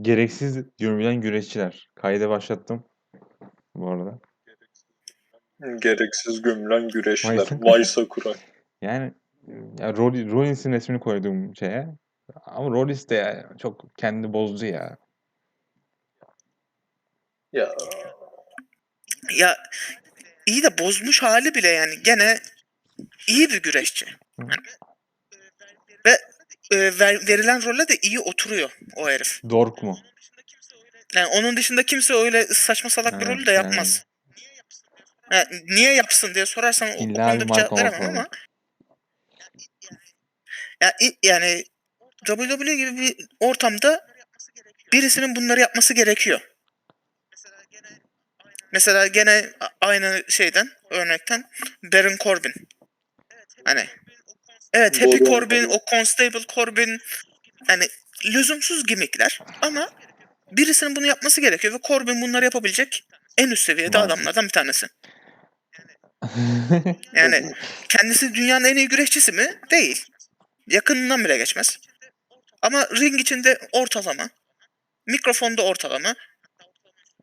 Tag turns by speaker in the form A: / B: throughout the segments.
A: Gereksiz gömülen güreşçiler. Kayda başlattım. Bu arada.
B: Gereksiz gömülen güreşler.
A: Vay-
B: Vay Sakura.
A: Yani ya Roll- Rollins'in resmini koydum şeye. Ama Rollins de ya çok kendini bozdu ya.
B: Ya
C: Ya iyi de bozmuş hali bile yani gene iyi bir güreşçi.
A: Hı.
C: Ve e, ver- verilen role de iyi oturuyor o herif.
A: Dork mu?
C: Yani onun dışında kimse öyle saçma salak bir rolü de yapmaz. Ha, niye yapsın diye sorarsan o, o
A: İlla
C: konuda
A: bir
C: cevap
A: marka
C: veremem ama ya, i- yani WWE gibi bir ortamda birisinin bunları yapması gerekiyor. Mesela gene a- aynı şeyden örnekten Baron Corbin. Hani evet Happy
B: Doğru.
C: Corbin, o Constable Corbin hani lüzumsuz gimmickler ama birisinin bunu yapması gerekiyor ve Corbin bunları yapabilecek en üst seviyede
A: Maalesef.
C: adamlardan bir tanesi. Yani kendisi dünyanın en iyi güreşçisi mi? Değil. Yakınından bile geçmez. Ama ring içinde ortalama. Mikrofonda ortalama.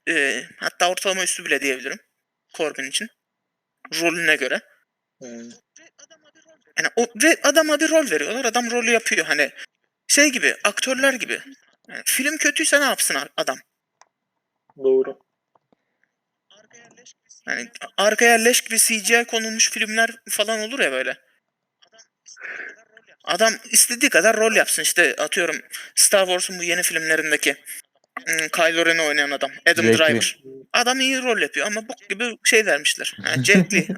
C: Ee, hatta ortalama üstü bile diyebilirim. Corbin için. Rolüne göre.
B: hmm,
C: Yani o ve adama bir rol veriyorlar. Adam rolü yapıyor. Hani şey gibi, aktörler gibi. Yani film kötüyse ne yapsın adam?
B: doğru.
C: Hani arkaya leş gibi CGI konulmuş filmler falan olur ya böyle. Adam istediği kadar rol yapsın. İşte atıyorum Star Wars'un bu yeni filmlerindeki hmm, Kylo Ren'i oynayan adam. Adam
A: Li.
C: Driver. Adam iyi rol yapıyor ama bok gibi şey vermişler. Yani Jet Li.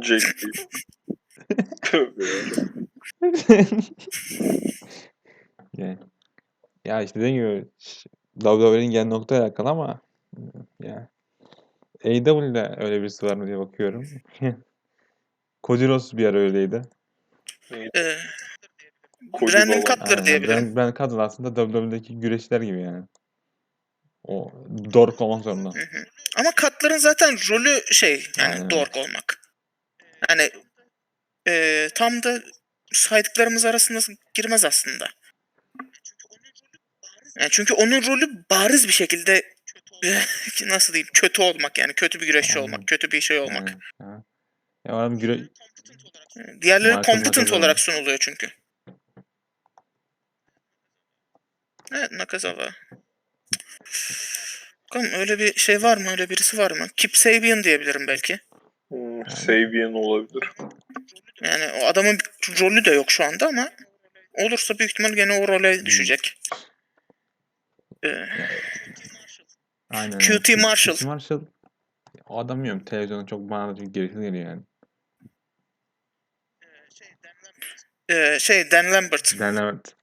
B: Jack Lee.
A: Yani, ya işte dediğim gibi ş- WWE'nin gel noktaya alakalı ama ya AEW'de öyle birisi var mı diye bakıyorum. Cody Rhodes bir ara öyleydi.
C: Ee, Brandon. Cutler
A: Aynen.
C: diyebilirim.
A: Ben, ben kadın aslında WWE'deki güreşler gibi yani. O dork olmak zorunda.
C: Hı hı. Ama Cutler'ın zaten rolü şey yani
A: Aynen.
C: dork olmak. Yani e, tam da saydıklarımız arasında girmez aslında. Yani çünkü onun rolü bariz bir şekilde nasıl diyeyim kötü olmak yani kötü bir güreşçi olmak, kötü bir şey olmak.
A: Yani, ha. Ya adam güre...
C: Diğerleri
A: Michael
C: competent olarak sunuluyor çünkü. Evet Nakazawa. Bakalım öyle bir şey var mı? Öyle birisi var mı? Kip Sabian diyebilirim belki.
B: Hmm, Sabian olabilir.
C: Yani o adamın rolü de yok şu anda ama olursa büyük ihtimal gene o role düşecek. Ee,
A: Aynen.
C: QT. Marshall.
A: QT Marshall. O adam bilmiyorum. Televizyonda çok bana çok gereksiz geliyor yani.
C: e, şey Dan Lambert.
A: Dan Lambert.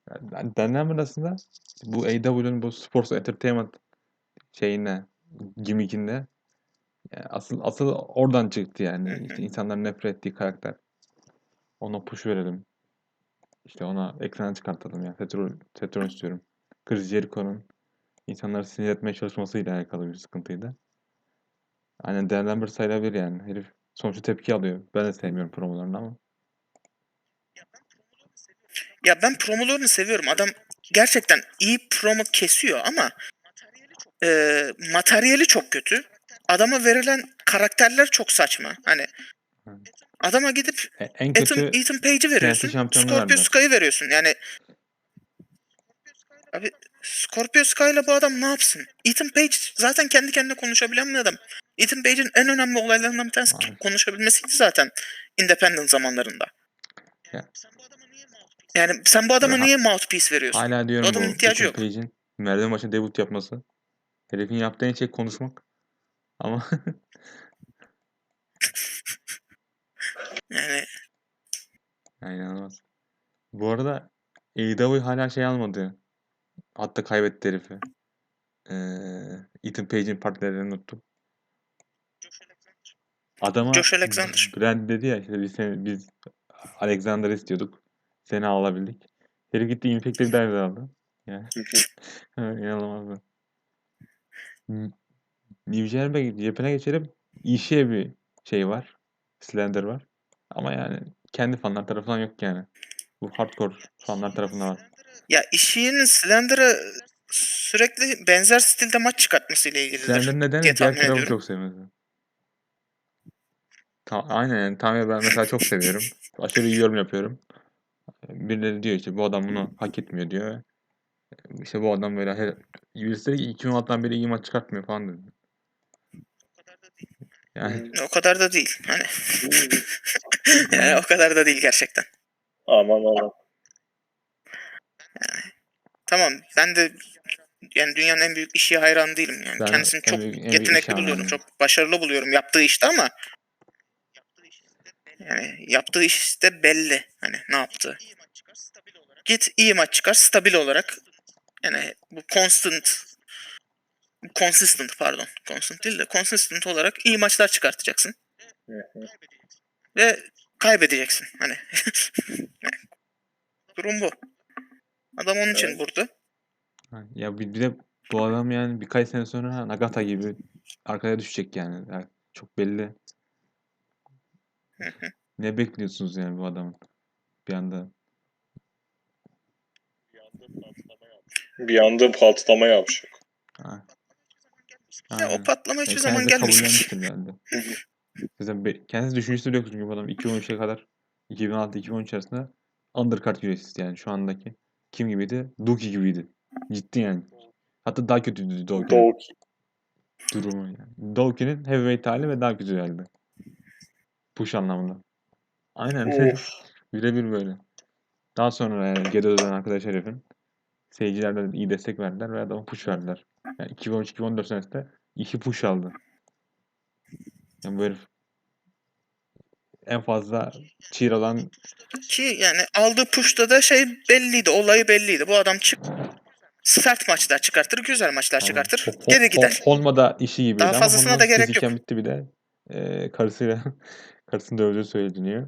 A: Dan Lambert aslında bu AEW'nin bu Sports Entertainment şeyine, gimmickinde yani asıl asıl oradan çıktı yani. İşte insanların nefret ettiği karakter. Ona push verelim. İşte ona ekrana çıkartalım yani. Tetron, Tetron istiyorum. Chris Jericho'nun insanları sinir etmeye çalışmasıyla alakalı bir sıkıntıydı. Aynen Lambert sayılabilir yani. Herif sonuçta tepki alıyor. Ben de sevmiyorum promolarını ama.
C: Ya ben promolarını seviyorum. Adam gerçekten iyi promo kesiyor ama e, materyali çok kötü. Adama verilen karakterler çok saçma. Hani
A: Hı.
C: Adama gidip
A: E- En
C: Ethan,
A: kötü
C: Ethan Page'i veriyorsun. Scorpio. Sky'ı veriyorsun. Yani abi Scorpio Sky'la bu adam ne yapsın? Ethan Page zaten kendi kendine konuşabilen bir adam. Ethan Page'in en önemli olaylarından bir tanesi
A: Aynen.
C: konuşabilmesiydi zaten independent zamanlarında.
A: Ya.
C: Yani sen bu adama
A: Ya,
C: niye mouthpiece veriyorsun?
A: Hala diyorum
C: Adamın
A: bu
C: ihtiyacı
A: Ethan
C: yok.
A: Page'in merdiven başına debut yapması. Herifin yaptığı en şey konuşmak. Ama
C: Yani
A: yani inanılmaz. Bu arada AEW hala şey almadı. Hatta kaybetti herifi. Ee, Ethan Page'in partilerini unuttum. Adama
C: Josh Alexander.
A: Brand dedi ya işte biz, seni, biz Alexander istiyorduk. Seni alabildik. Herif gitti Impact'te bir daha aldı. Yani. İnanılmaz. New Japan'e Japan'e geçelim. İşe bir şey var. Slender var. Ama yani kendi fanlar tarafından yok yani. Bu hardcore fanlar tarafından var.
C: ya işin Slender'a sürekli benzer stilde maç çıkartmasıyla ilgilidir.
A: Slender'ın nedeni
C: diye
A: diğer tarafı çok sevmesi. Ta aynen yani Tamiya ben mesela çok seviyorum. Aşırı iyi yorum yapıyorum. Birileri diyor işte bu adam bunu hak etmiyor diyor. İşte bu adam böyle her, birisi de 2016'dan beri iyi maç çıkartmıyor falan dedi. Yani
C: O kadar da değil. Hani yani o kadar da değil gerçekten.
B: Aman aman.
C: Tamam ben de yani dünyanın en büyük işi hayran değilim yani.
A: Ben
C: Kendisini
A: en
C: çok
A: büyük- en büyük
C: yetenekli buluyorum. Çok başarılı buluyorum yaptığı işte ama yani yaptığı işte belli. Hani ne yaptığı. Git iyi maç çıkar stabil olarak. Yani bu constant consistent pardon. Constant değil de consistent olarak iyi maçlar çıkartacaksın. Ve kaybedeceksin. Hani durum bu. Adam onun için
B: Evet.
C: burada.
A: Ha, Ya bir, bir de bu adam yani birkaç sene sonra Nagata gibi arkaya düşecek yani. Yani çok belli. Ne bekliyorsunuz yani bu adamın? Bir anda.
B: Bir anda patlama yapacak.
A: Ha.
C: Ya
A: Aynen.
C: o patlama hiçbir
A: Ya
C: zaman
A: kendisi
C: gelmeyecek.
A: kabullenmiştir herhalde. Zaten be- kendisi düşüncesi de yok çünkü bu adam 2013'e kadar 2006-2013 arasında undercard güreşçisi yani şu andaki kim gibiydi? Duki gibiydi. Ciddi yani. Hatta daha kötüydü Doki'nin
B: Doğu
A: durumu yani. Doki'nin heavyweight hali ve daha kötü geldi. Push anlamında. Aynen.
B: Of.
A: Birebir böyle. Daha sonra yani Gedo'dan arkadaş herifin seyircilerden iyi destek verdiler ve adama push verdiler. Yani 2013-2014 senesinde iki push aldı. Yani bu herif en fazla cheer alan
C: Ki yani aldığı push'ta da şey belliydi. Olayı belliydi. Bu adam çık sert maçlar çıkartır, güzel maçlar çıkartır.
A: Ho- ho-
C: Geri
A: ho-
C: gider.
A: Honma'da işi gibiydi
C: Daha fazlasına da gerek yok.
A: bitti bir de e, karısıyla karısını dövdüğü söyleniyor.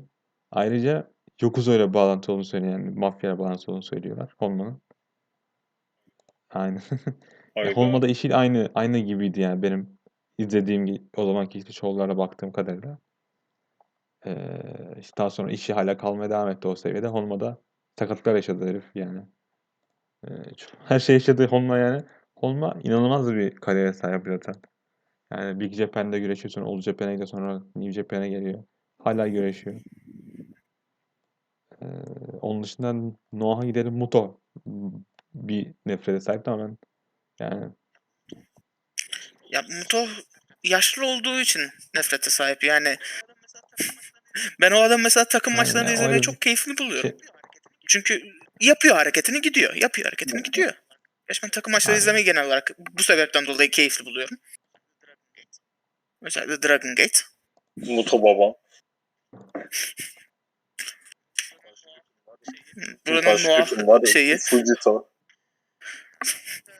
A: Ayrıca Yokuzo ile bağlantı olduğunu söylüyor. Yani mafyayla bağlantı olduğunu söylüyorlar Honma'nın. Aynen. Ya
B: Hayda.
A: Honma'da işi aynı aynı gibiydi yani benim izlediğim o zamanki işte şovlara baktığım kadarıyla. Ee, işte daha sonra işi hala kalmaya devam etti o seviyede. Honma'da sakatlıklar yaşadı herif yani. Ee, her şey yaşadı Honma yani. Honma inanılmaz bir kariyere sahip zaten. Yani Big Japan'da güreşiyor sonra All Japan'a gidiyor sonra New Japan'a geliyor. Hala güreşiyor. Ee, onun dışında Noah'a gidelim Muto bir nefrete sahip ama ben yani
C: Ya Muto yaşlı olduğu için nefrete sahip. Yani ben o adam mesela takım
A: Aynen,
C: maçlarını izlemeyi
A: herif
C: çok keyifli buluyorum.
A: şey-
C: Çünkü yapıyor hareketini gidiyor. Yapıyor hareketini gidiyor. Gerçi ben takım maçları
A: Aynen.
C: izlemeyi genel olarak bu sebepten dolayı keyifli buluyorum. Özellikle Dragon Gate.
B: Muto babam.
C: Buranın Noah
B: ya?
C: şeyi.
B: Fujita.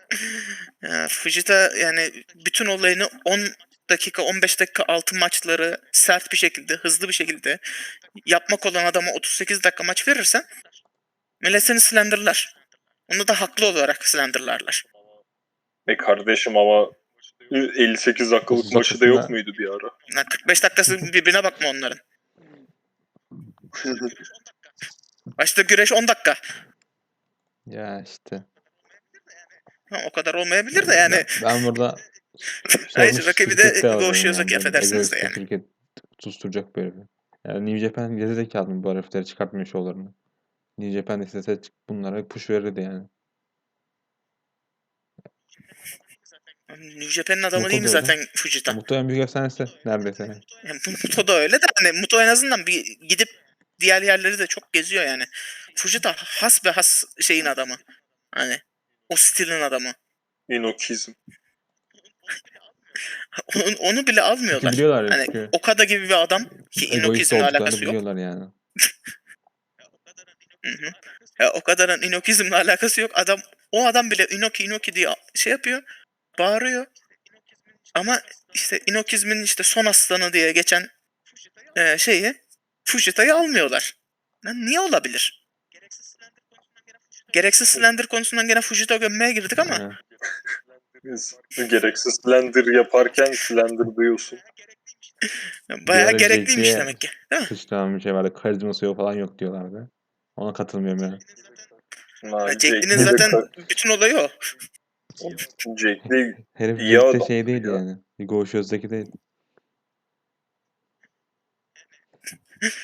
C: Ya, Fujita yani bütün olayını 10 dakika 15 dakika altı maçları sert bir şekilde hızlı bir şekilde yapmak olan adama 38 dakika maç verirsen millet seni slenderlar. Onu da haklı olarak slenderlarlar.
B: E kardeşim ama 58 dakikalık
A: 30
B: maçı da yok muydu bir ara?
C: Yani 45 dakikası birbirine bakma onların. Başta güreş 10 dakika.
A: ya işte
C: Ha, o kadar olmayabilir de yani.
A: ben, burada
C: Ayrıca rakibi de
A: şirkette
C: Go
A: alıyorum
C: Shiozaki,
A: böyle
C: affedersiniz de yani.
A: Şirket susturacak böyle bir. Yani New Japan gerizekalı mı bu herifleri çıkartmıyor şovlarını. New Japan istese bunlara push verirdi yani.
C: New Japan'ın adamı
A: Muto
C: değil mi
A: öyle.
C: zaten Fujita?
A: Muto en büyük efsanesi neredeyse.
C: Yani Muto da öyle de hani Muto en azından bir gidip diğer yerleri de çok geziyor yani. Fujita has be has şeyin adamı. Hani o stilin adamı.
B: Inokizm.
C: Onu, onu bile
A: Çünkü
C: almıyorlar.
A: biliyorlar
C: Hani
A: çünkü
C: Okada gibi bir adam ki
A: egoist
C: Inokizm'le
A: olduklarını
C: alakası yok.
A: biliyorlar yani.
C: Hı hı. Ya Okada'nın Inokizm'le alakası yok. Adam o adam bile Inoki Inoki diye şey yapıyor. Bağırıyor. Ama işte Inokizm'in işte son aslanı diye geçen e, şeyi Fujita'yı almıyorlar. Lan niye olabilir? Gereksiz Slender konusundan gene Fujita gömmeye girdik ama.
B: Biz gereksiz Slender yaparken Slender diyorsun.
C: bayağı gerekliymiş
A: JJ'ye
C: demek ki. Değil mi?
A: Sıçranan bir şey vardı. Karizması yok falan yok diyorlardı. Ona katılmıyorum yani.
B: De
C: zaten bütün olayı o.
A: Herif
B: İyi adam
A: şey değil
B: ya.
A: yani. Goşöz'deki değil.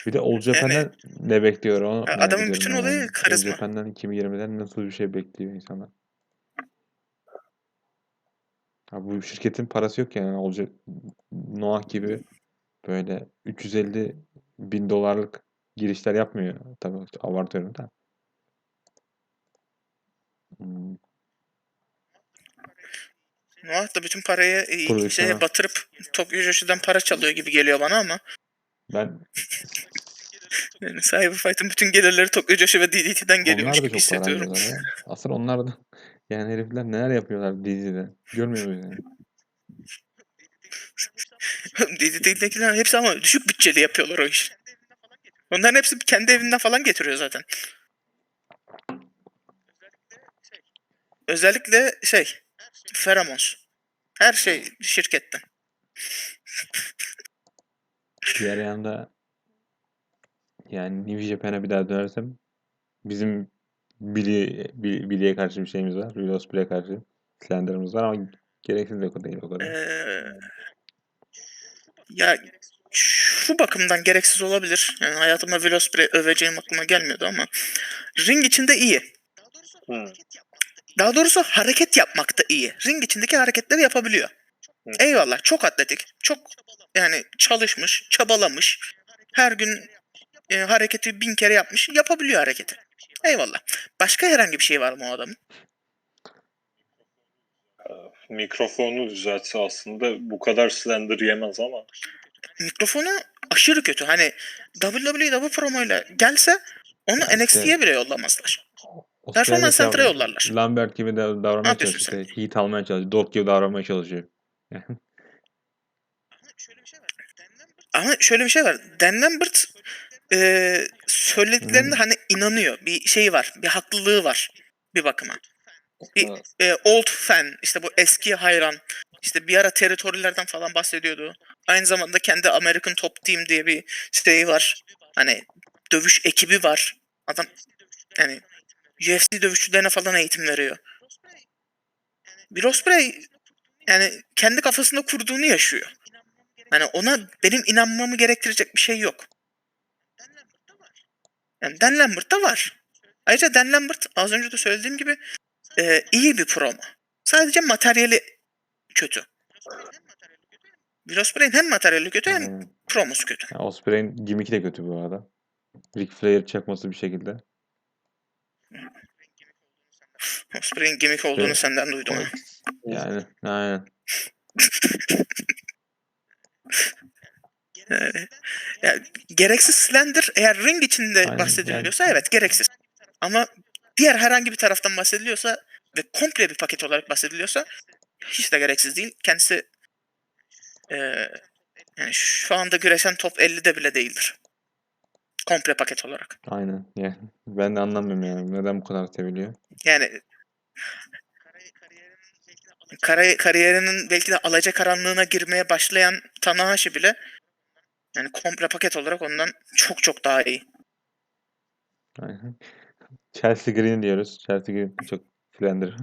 A: Bir de Old Japan'den ne bekliyor onu merak
C: adamın
A: ediyorum
C: bütün
A: yani.
C: olayı karizma.
A: Japan'dan 2020'den nasıl bir şey bekliyor insanlar. Ha, bu şirketin parası yok yani. Olacak Noah gibi böyle 350 bin dolarlık girişler yapmıyor. Tabii abartıyorum da. Hmm,
C: Noah da bütün parayı e,
A: Prodüksiyona.
C: şeye batırıp Tokyo Joshi'den para çalıyor gibi geliyor bana ama
A: Ben
C: yani Cyber Fight'ın bütün gelirleri Tokyo Joshi ve DDT'den geliyormuş
A: onlar da
C: gibi
A: çok para
C: hissediyorum.
A: harcıyorlar ya. Asıl onlar da yani herifler neler yapıyorlar dizide. Görmüyor muyuz yani?
C: DDT'dekiler hepsi ama düşük bütçeli yapıyorlar o işi. Onların hepsi kendi evinden falan getiriyor zaten. Özellikle şey, Pheromones. Her şey şirketten.
A: Diğer yanda yani New Japan'a bir daha dönersem bizim Billy, Billy'e karşı bir şeyimiz var. Will Ospreay'e karşı Slender'ımız var ama gereksiz de o değil o kadar.
C: Ee, ya şu bakımdan gereksiz olabilir. Yani hayatımda Will Ospreay öveceğim aklıma gelmiyordu ama ring içinde iyi. Daha doğrusu hareket yapmakta iyi. Ring içindeki hareketleri yapabiliyor. Eyvallah. Çok atletik. Çok yani çalışmış, çabalamış. Her gün e, hareketi bin kere yapmış. Yapabiliyor hareketi. Eyvallah. Başka herhangi bir şey var mı o adamın?
B: mikrofonu düzeltse aslında bu kadar slender yemez ama
C: Mikrofonu aşırı kötü. Hani WWE promoyla gelse onu NXT'ye bile yollamazlar. Performans
A: mesela
C: center'a yollarlar.
A: Lambert gibi de davranmaya çalışıyor. İşte heat almaya çalışıyor. Dort gibi davranmaya çalışıyor.
C: Ama şöyle bir şey var. Dan Lambert e, söylediklerinde
A: Hmm.
C: hani inanıyor. Bir şey var. Bir haklılığı var. Bir bakıma. Bir, e, old fan işte bu eski hayran işte bir ara teritorilerden falan bahsediyordu. Aynı zamanda kendi American Top Team diye bir şey var. Hani dövüş ekibi var. Adam yani UFC dövüşçülerine falan eğitim veriyor. Bir Osprey yani kendi kafasında kurduğunu yaşıyor. Hani ona benim inanmamı gerektirecek bir şey yok. Yani Dan Lambert'ta var. Ayrıca Dan Lambert az önce de söylediğim gibi e, iyi bir promo. Sadece materyali kötü. Will Ospreay'in hem materyali kötü hem
A: Yani,
C: promosu kötü.
A: yani Ospreay'in gimmick'i de kötü bu arada. Ric Flair çakması bir şekilde.
C: Ospreay'in gimmick olduğunu
A: Evet.
C: senden duydum.
A: Yani aynen.
C: Yani, yani gereksiz Slender eğer ring içinde
A: Aynen,
C: bahsediliyorsa evet gereksiz. Ama diğer herhangi bir taraftan bahsediliyorsa ve komple bir paket olarak bahsediliyorsa hiç de gereksiz değil. Kendisi eee, yani şu anda güreşen top 50'de bile değildir. Komple paket olarak.
A: Aynen. Yani ben de anlamıyorum yani neden bu kadar seviliyor.
C: Yani kara- kariyerinin belki de alacakaranlığına girmeye başlayan Tanahashi bile yani komple paket olarak ondan çok çok daha iyi.
A: Aynen. Chelsea Green diyoruz. Chelsea Green çok Slender.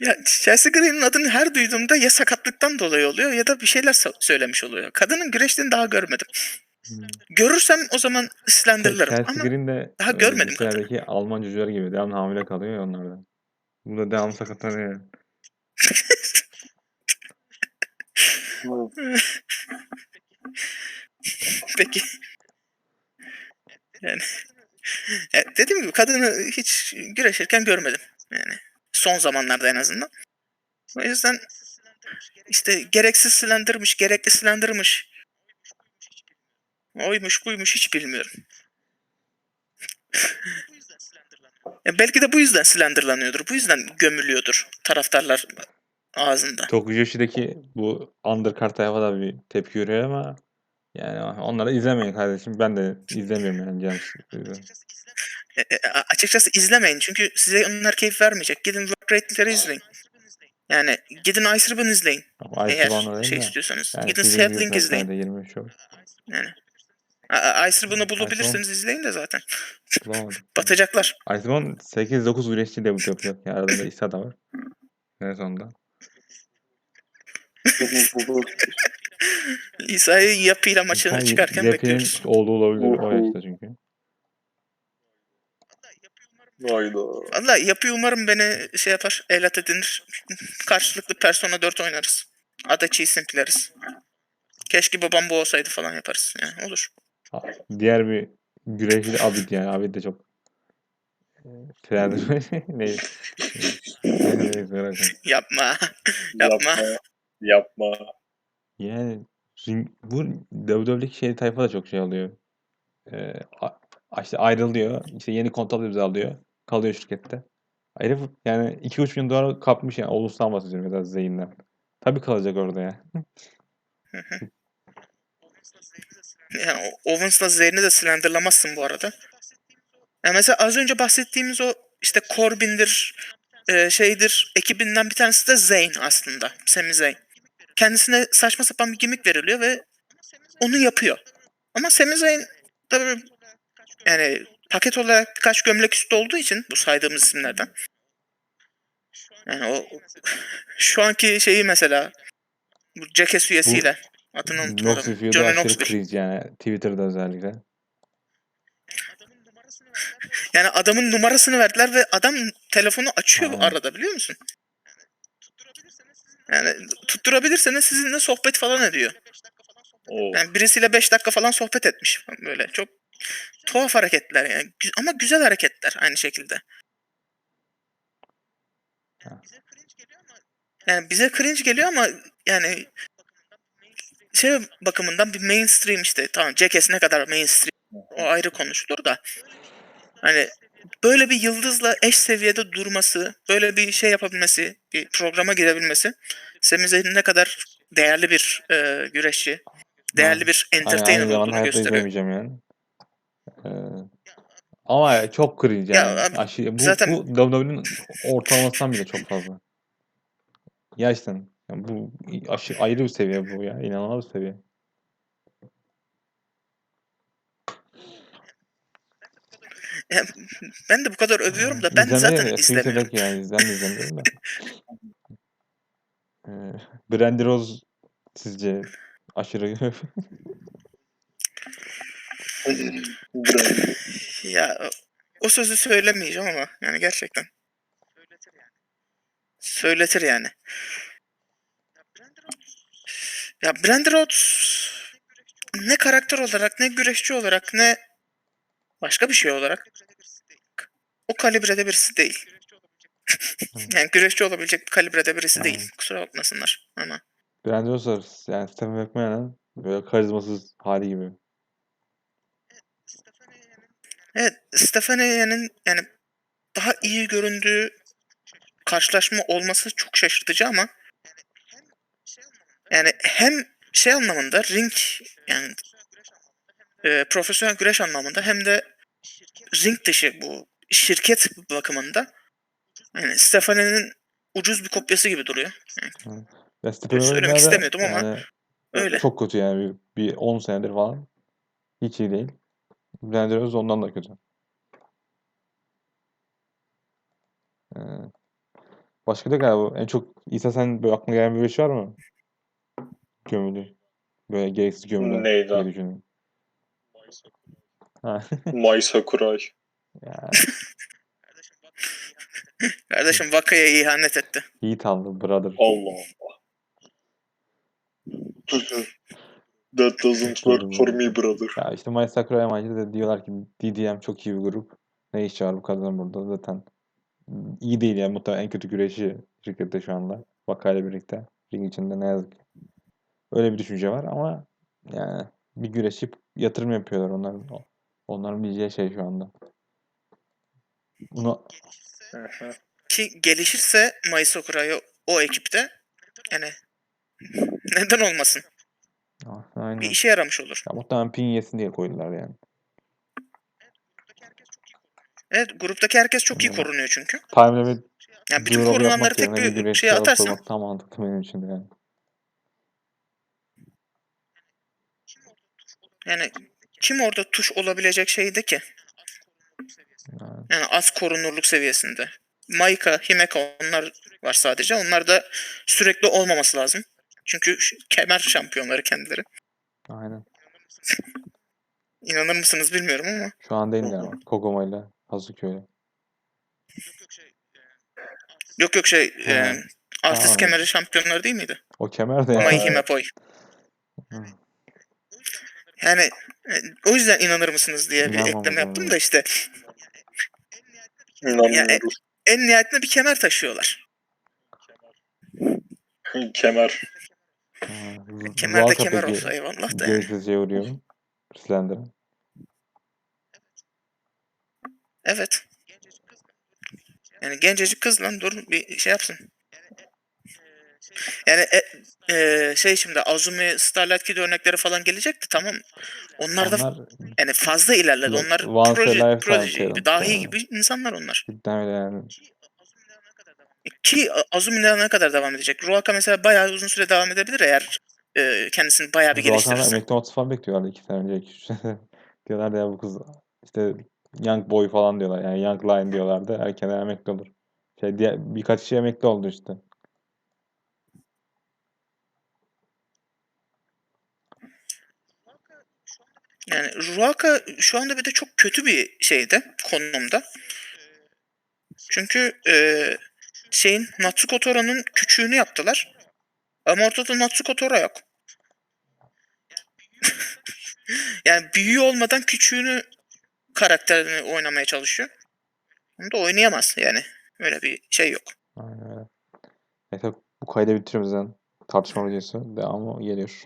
C: ya Chelsea Green'in adını her duyduğumda ya sakatlıktan dolayı oluyor ya da bir şeyler söylemiş oluyor. Kadının güreştiğini daha görmedim. Görürsem o zaman slenderlarım
A: Chelsea
C: ama
A: Green de
C: daha
A: öyle
C: görmedim kadını.
A: Alman çocuklar gibi devamlı hamile kalıyor ya onlardan. Bu da devamlı sakatlanıyor. yani.
C: peki. Yani ya dediğim gibi kadını hiç güreşirken görmedim. Yani son zamanlarda en azından. O yüzden işte gereksiz slendermış, gerekli slendermış. Oymuş buymuş hiç bilmiyorum. ya belki de bu yüzden slenderlanıyordur. Bu yüzden gömülüyordur taraftarlar ağzında.
A: Tokyo-Joshi'deki bu undercard tayfa da bir tepki veriyor ama yani onları izlemeyin kardeşim. Ben de izlemiyorum yani canım.
C: E, e, açıkçası izlemeyin çünkü size onlar keyif vermeyecek. Gidin work rate'leri izleyin. Yani gidin Ice Ribbon izleyin.
A: Ice
C: Eğer şey
A: de
C: istiyorsanız.
A: yani
C: gidin Link izleyin.
A: izleyin. 20 show.
C: Yani. Icer bunu bulabilirsiniz izleyin de zaten. Batacaklar.
A: Iceman 8-9 güreşçi debut yapıyor. Yani aralarında İsa da var. En sonunda.
C: İsa'yı yapıyla maçına
A: İsa
C: çıkarken bekliyoruz.
A: oğlu olabilir o yaşta çünkü.
B: Hayda.
C: Valla yapı umarım beni şey yapar. Evlat edinir. Karşılıklı Persona 4 oynarız. Adachi'yi simpleriz. Keşke babam bu olsaydı falan yaparız. Yani olur.
A: Ha, Diğer bir güreşçi de Abid yani. Abid de çok e, Trender ne? Neyse, bırakın.
C: Yapma. Yapma.
B: Yapma. Yapma.
A: Yani ring, bu WWE'deki şey tayfa da çok şey oluyor. Ee, işte ayrılıyor. işte yeni kontrat imzalıyor. Kalıyor şirkette. Herif yani 2-3 milyon dolar kapmış yani. Oğlustan bahsediyorum ya da Zeyn'den. Tabii kalacak orada ya.
C: Yani Owens'la Zayn'i de slenderlamazsın bu arada. Yani mesela az önce bahsettiğimiz o işte Corbin'dir, e, şeydir, ekibinden bir tanesi de Zayn aslında. Sami Zayn. Kendisine saçma sapan bir gimmick veriliyor ve onu yapıyor. Ama Sami Zayn tabii yani paket olarak birkaç gömlek üstü olduğu için bu saydığımız isimlerden. Yani o şu anki şeyi mesela bu Jackass üyesiyle adını
A: Nox
C: unutmadım.
A: Review'da
C: Johnny
A: aşırı yani. Twitter'da özellikle.
C: Yani adamın numarasını verdiler ve adam telefonu açıyor
A: Aynen.
C: arada biliyor musun? Yani tutturabilirseniz sizinle sohbet falan ediyor.
B: Oo.
C: Yani birisiyle 5 dakika falan sohbet etmiş. Böyle çok tuhaf hareketler yani. Ama güzel hareketler aynı şekilde.
A: Ha.
C: Yani bize cringe geliyor ama yani şey bakımından bir mainstream işte tamam Jackass ne kadar mainstream o ayrı konuşulur da hani böyle bir yıldızla eş seviyede durması, böyle bir şey yapabilmesi, bir programa girebilmesi Sami ne kadar değerli bir e, güreşçi, değerli bir entertainer
A: zamanda
C: olduğunu gösteriyor.
A: yani. Ee, ama çok cringe
C: Ya
A: yani.
C: abi,
A: Aşırı, bu,
C: zaten-
A: bu WWE'nin ortalamasından bile çok fazla. Gerçekten. Yani bu aşırı ayrı bir seviye bu ya. İnanılmaz bir seviye.
C: Yani ben de bu kadar övüyorum da ben
A: İzlemeye
C: zaten
A: de-
C: izlemiyorum.
A: Yani. De izlemiyorum da. Ee, Brandy Rose sizce aşırı.
C: Ya o sözü söylemeyeceğim ama yani gerçekten. Söyletir yani. Ya Brandy Rhodes ne karakter olarak ne güreşçi olarak ne başka bir şey olarak o kalibrede birisi değil. yani güreşçi olabilecek bir kalibrede birisi değil.
A: Aynen.
C: Kusura bakmasınlar ama.
A: Brandy var. Yani Stephen McMahon'ın böyle karizmasız hali gibi.
C: Evet, Stephanie'nin yani daha iyi göründüğü karşılaşma olması çok şaşırtıcı ama yani hem şey anlamında ring yani e, profesyonel güreş anlamında hem de ring dışı bu şirket bakımında yani Stephanie'nin ucuz bir kopyası gibi duruyor. Yani
A: Ya
C: söylemek istemiyordum ama
A: yani
C: öyle.
A: Çok kötü yani. Bir, bir 10 senedir falan. Hiç iyi değil. Brandy Rose ondan da kötü. Ee, başka da galiba en çok İsa sen böyle aklına gelen bir şey var mı? Gömülü. Böyle gereksiz gömülü
B: Neydi?
A: Ha,
B: Mai Sakurai.
A: yani
C: Kardeşim Vaka'ya ihanet etti.
A: iyi tavlı brother.
B: Allah Allah. That doesn't work for me brother.
A: Ya işte Mai Sakurai maçta da diyorlar ki DDM çok iyi bir grup. Ne iş var bu kadın burada zaten. iyi değil yani muhtemelen en kötü güreşi şirkette şu anda. Vakayla birlikte. Ring içinde ne yazık ki. Öyle bir düşünce var ama yani bir güreşip yatırım yapıyorlar onlar. Onların bileceği şey şu anda. Bunu.
C: Ki gelişirse Mai Sakurai o, ekipte yani neden olmasın?
A: Ah, aynen.
C: Bir işe yaramış olur.
A: Ya muhtemelen pin yesin diye koydular yani.
C: Evet gruptaki herkes çok iyi korunuyor çünkü.
A: Time limit
C: Yani bütün korunanları tek
A: bir
C: şeye atarsan
A: daha mantıklı benim için de yani.
C: Yani kim orada tuş olabilecek şeydi ki?
A: Yani,
C: az korunurluk seviyesinde. Maika, Himeka onlar var sadece. Onlar da sürekli olmaması lazım. Çünkü kemer şampiyonları kendileri.
A: aynen.
C: İnanır mısınız bilmiyorum ama.
A: Şu an değil yani. Kogoma ile Hazuki öyle.
C: Yok yok şey e, artist
A: Aa.
C: kemeri şampiyonları değil miydi?
A: O kemer de
C: Ama
A: yani.
C: Yani e, o yüzden inanır mısınız diye bir
A: İnanmam
C: ekleme yaptım da işte
B: İnanmıyoruz.
C: en nihayetinde bir kemer taşıyorlar.
B: Kemer.
A: Z-
C: Kemer de kemer olsa eyvallah da
A: vuruyor mu? Slender'a.
C: Evet. Yani gencecik kız lan dur bir şey yapsın. Yani e, e, şey şimdi Azumi, Starlight Kid örnekleri falan gelecekti tamam. Onlar da
A: Onlar
C: yani fazla ilerledi.
A: Yok,
C: Onlar
A: once a
C: proje,
A: lifetime
C: proje gibi,
A: talent
C: dahi
A: yani.
C: gibi insanlar onlar.
A: cidden öyle yani.
C: Ki Azumi ne kadar devam edecek? Ruaka mesela bayağı uzun süre devam edebilir eğer e, kendisini bayağı bir
A: Zaten
C: geliştirirse.
A: emekli olması falan bekliyorlardı iki sene önce. iki üç sene. diyorlar ya bu kız işte Young Boy falan diyorlar. Yani Young Lion diyorlardı. Erkenden emekli olur. Şey diye birkaç kişi emekli oldu işte.
C: Yani Ruaka şu anda bir de çok kötü bir şeyde, konumda. Çünkü e, şeyin Natsuko Tora'nın küçüğünü yaptılar. Ama ortada Natsuko Tora yok. yani büyüğü olmadan küçüğünü karakterini oynamaya çalışıyor. Onu da oynayamaz yani. Öyle bir şey yok.
A: Aynen öyle. Neyse bu kaydı bitiriyoruz yani. Tartışma videosu. Devamı geliyor.